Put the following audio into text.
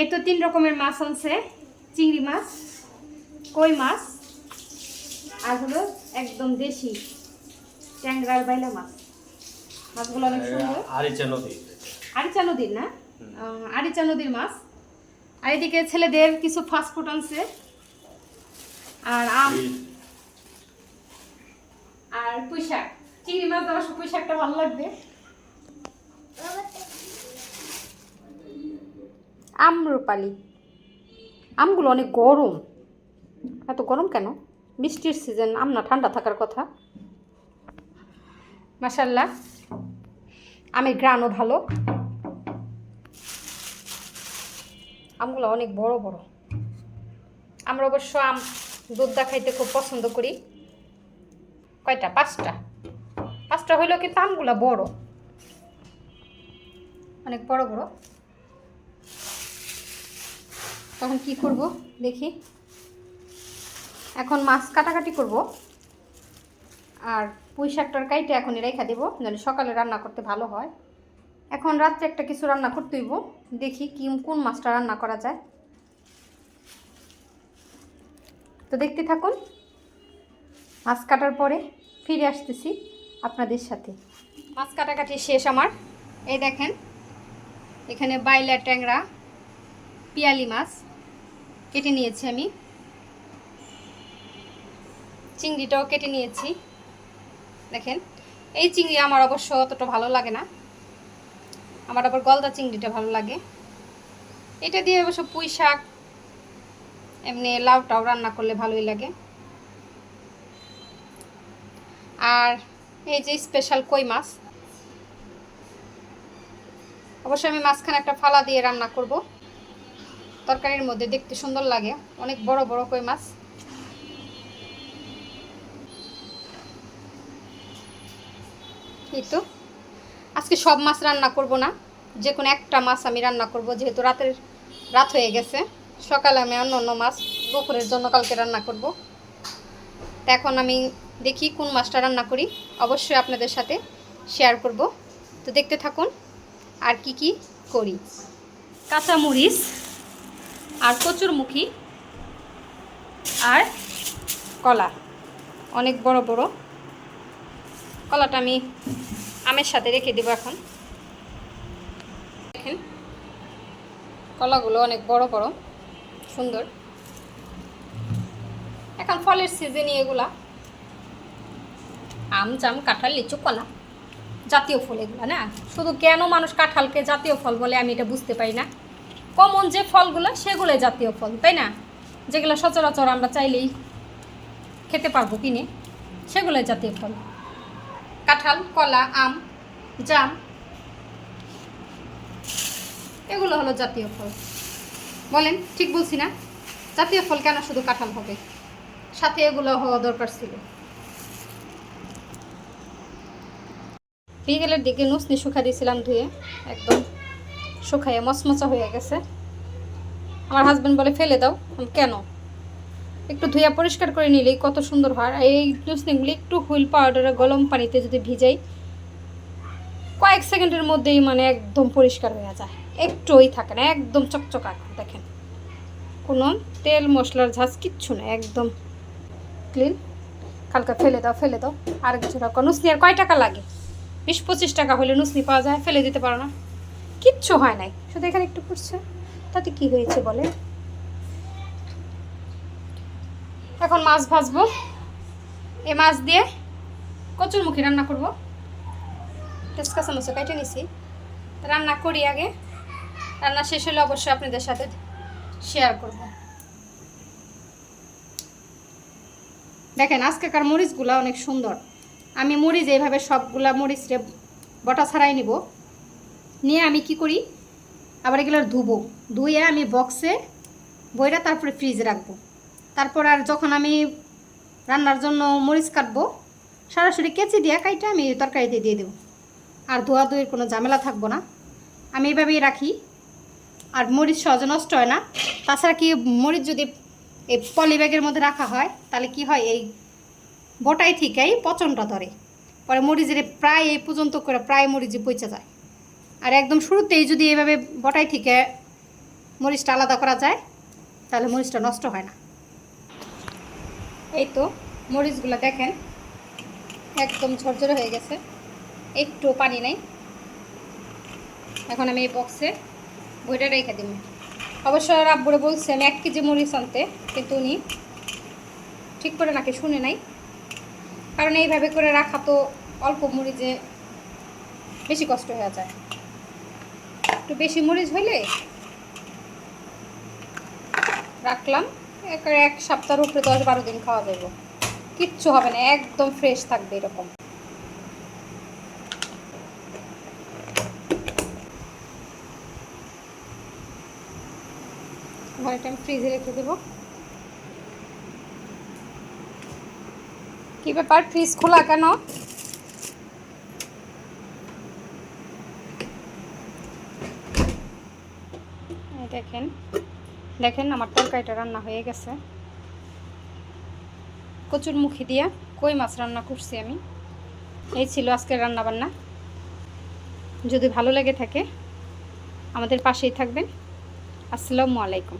এই তো তিন রকমের মাছ আনছে। চিংড়ি মাছ কই মাছ আর হলো একদম দেশি ট্যাংরার বাইলা মাছ। মাছগুলো অনেক সুন্দর। আরিচা নদী। আরিচা নদীর না? আরিচা নদীর মাছ। আর এদিকে ছেলেদের কিছু ফাস্টফুড আনছে। আর আম। আর পুঁইশাক। চিংড়ি মাছ অবশ্য পুঁইশাকটা ভালো লাগবে। আমরুপালি আমগুলো অনেক গরম। এত গরম কেন? বৃষ্টির সিজন আম না ঠান্ডা থাকার কথা। মাসাল্লাহ আমের গ্রানও ভালো। আমগুলো অনেক বড় বড়। আমরা অবশ্য আম দুধদা খাইতে খুব পছন্দ করি। কয়টা? পাঁচটা। পাঁচটা হইলেও কিন্তু আমগুলো বড়। অনেক বড় বড়। তখন কি করব? দেখি। এখন মাছ কাটাকাটি করব। আর পুঁই শাকটার কাইটে এখন রেখা দেবো, যেন সকালে রান্না করতে ভালো হয়। এখন রাত্রে একটা কিছু রান্না করতে হইব। দেখি কি, কোন মাছটা রান্না করা যায়। তো দেখতে থাকুন, মাছ কাটার পরে ফিরে আসতেছি আপনাদের সাথে। মাছ কাটাকাটি শেষ আমার। এই দেখেন, এখানে বাইলা ট্যাংরা পিয়ালি মাছ কেটে নিয়েছি আমি। চিংড়িটাও কেটে নিয়েছি। দেখেন, এই চিংড়ি আমার অবশ্য অতটা ভালো লাগে না। আমার আবার গলদা চিংড়িটা ভালো লাগে। এটা দিয়ে অবশ্য পুঁই শাক, এমনি লাউটাও রান্না করলে ভালোই লাগে। আর এই যে স্পেশাল কই মাছ অবশ্যই আমি মাঝখানে একটা ফালা দিয়ে রান্না করব। তরকারির মধ্যে দেখতে সুন্দর লাগে। অনেক বড় বড় কই মাছ। এই তো। আজকে সব মাছ রান্না করব না। যে কোনো একটা মাছ আমি রান্না করব, যেহেতু রাতের রাত হয়ে গেছে। সকালে আমি অন্য অন্য মাছ দুপুরের জন্য কালকে রান্না করব। তো এখন আমি দেখি কোন মাছটা রান্না করি। অবশ্যই আপনাদের সাথে শেয়ার করব। তো দেখতে থাকুন আর কি কি করি। কাঁচামরিচ আর কচুরমুখী আর কলা। অনেক বড় বড়। কলাটা আমি আমের সাথে রেখে দেবো এখন। দেখেন, কলাগুলো অনেক বড় বড়, সুন্দর। এখন ফলের সিজনই এগুলা। আম, জাম, কাঁঠাল, লিচু, কলা জাতীয় ফল এগুলো, না? শুধু কেন মানুষ কাঁঠালকে জাতীয় ফল বলে আমি এটা বুঝতে পারি না। কমন যে ফলগুলো, সেগুলোই জাতীয় ফল, তাই না? যেগুলো সচরাচর আমরা চাইলেই খেতে পারব কিনে, সেগুলোই জাতীয় ফল। কাঁঠাল, কলা, আম, জাম, এগুলো হলো জাতীয় ফল। বলেন, ঠিক বলছি না? জাতীয় ফল কেন শুধু কাঁঠাল হবে? সাথে এগুলো হওয়া দরকার ছিল। বিকেলের দিকে নুসনি শুকা দিয়েছিলাম ধুয়ে, একদম। শুকাইয়ে মচমচা হয়ে গেছে। আমার হাজব্যান্ড বলে, ফেলে দাও। কেন? একটু ধুয়ে পরিষ্কার করে নিলেই কত সুন্দর হয়। আর এই নুসনিগুলি একটু হুইল পাউডারে গরম পানিতে যদি ভিজাই, কয়েক সেকেন্ডের মধ্যেই মানে একদম পরিষ্কার হয়ে যায়। একটুই থাকে না, একদম চকচকা দেখেন। কোনো তেল, মশলার ঝাঁজ কিচ্ছু না একদম ক্লিন কালকে ফেলে দাও ফেলে দাও। আর কিছু রাখো নুসনি, আর কয় টাকা লাগে? বিশ পঁচিশ টাকা হলে নুসনি পাওয়া যায়, ফেলে দিতে পারো না। কিচ্ছু হয় নাই। শুধু এখানে একটু পড়ছে। তাতে কি হয়েছে বলে? এখন মাছ ভাজবো। এ মাছ দিয়ে কচুর মুখী রান্না করব। টেস্কা চামচ কেটে নিছি। রান্না করি আগে। রান্না শেষ হলে অবশ্যই আপনাদের সাথে শেয়ার করব। দেখেন, আজকেকার মরিচগুলো অনেক সুন্দর। আমি মরিচ এইভাবে সবগুলা মরিচরে বটা ছাড়াই নিব। নিয়ে আমি কি করি? আবার এগুলো ধুবো। ধুয়ে আমি বক্সে বইটা তারপরে ফ্রিজে রাখব। তারপর আর যখন আমি রান্নার জন্য মরিচ কাটবো, সরাসরি কেচি দিয়ে কাইটা আমি তরকারিতে দিয়ে দেবো। আর ধোয়া ধুয়ের কোনো ঝামেলা থাকব না। আমি এইভাবেই রাখি। আর মরিচ সহজে নষ্ট হয় না। তাছাড়া কি মরিচ যদি এই পলি ব্যাগের মধ্যে রাখা হয়, তাহলে কি হয়? এই বটাই থেকেই পচনটা ধরে। পরে মরিচের প্রায় এই পর্যন্ত করে প্রায় মরিচে পচে যায়। আর একদম শুরুতেই যদি এভাবে বটাই থেকে মরিচটা আলাদা করা যায়, তাহলে মরিচটা নষ্ট হয় না। এই তো মরিচগুলো দেখেন, একদম ঝরঝরে হয়ে গেছে। একটু পানি নেই। এখন আমি এই বক্সে বইটা রেখে দিব। অবশ্য রাব্বুরে বলছে আমি এক কেজি মরিচ আনতে, কিন্তু উনি ঠিক করে নাকি শুনে নাই। কারণ এইভাবে করে রাখা তো অল্প মরিচে বেশি কষ্ট হয়ে যায়। একটু বেশি মরিচ হইলে রাখলাম। একেবারে এক সপ্তাহের উপরে দশ বারো দিন খাওয়া যাবে। কিচ্ছু হবে না, একদম ফ্রেশ থাকবে এরকম। আমি ফ্রিজে রেখে দেবো। কি ব্যাপার ফ্রিজ খোলা কেন? দেখেন। দেখেন আমার তরকারিটা রান্না হয়ে গেছে। কচুর মুখি দিয়া কই মাছ রান্না করছি আমি? এই ছিল আজকের রান্না বান্না যদি ভালো লাগে থাকে, আমাদের পাশেই থাকবেন। আসসালামু আলাইকুম।